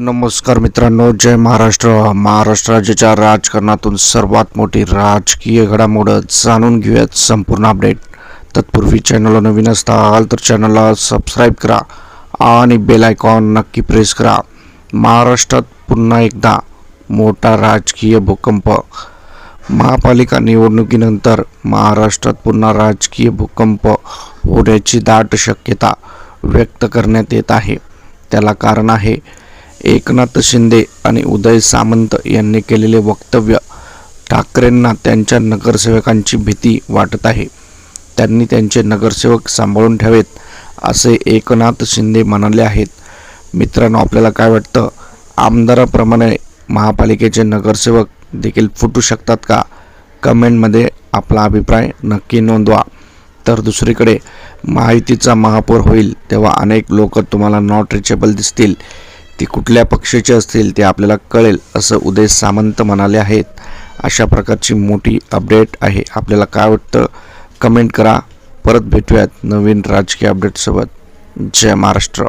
नमस्कार मित्रांनो जय महाराष्ट्र. महाराष्ट्र राज्याच्या राजकारणातून सर्वात मोठी राजकीय घडामोड जाणून घेऊयात. संपूर्ण अपडेट तत्पूर्वी चॅनलला नवीन असताल तर चॅनलला सबस्क्राईब करा आणि बेल आयकॉन नक्की प्रेस करा. महाराष्ट्रात पुन्हा एकदा मोठा राजकीय भूकंप. महापालिका निवडणुकीनंतर महाराष्ट्रात पुन्हा राजकीय भूकंप होण्याची दाट शक्यता व्यक्त करण्यात येत आहे. त्याला कारण आहे एकनाथ शिंदे आणि उदय सामंत यांनी केलेले वक्तव्य ठाकरेंना त्यांच्या नगरसेवकांची भीती वाटत आहे. त्यांनी त्यांचे नगरसेवक सांभाळून ठेवेत असे एकनाथ शिंदे म्हणाले आहेत. मित्रांनो आपल्याला काय वाटतं? आमदाराप्रमाणे महापालिकेचे नगरसेवक देखील फुटू शकतात का? कमेंटमध्ये आपला अभिप्राय नक्की नोंदवा. तर दुसरीकडे माहितीचा महापौर होईल तेव्हा अनेक लोक तुम्हाला नॉट रिचेबल दिसतील. ती कुठल्या पक्षाचे असतील ते आपल्याला कळेल असं उदय सामंत म्हणाले आहेत. अशा प्रकारची मोठी अपडेट आहे. आपल्याला काय वाटतं? कमेंट करा. परत भेटूयात नवीन राजकीय अपडेटसोबत. जय महाराष्ट्र.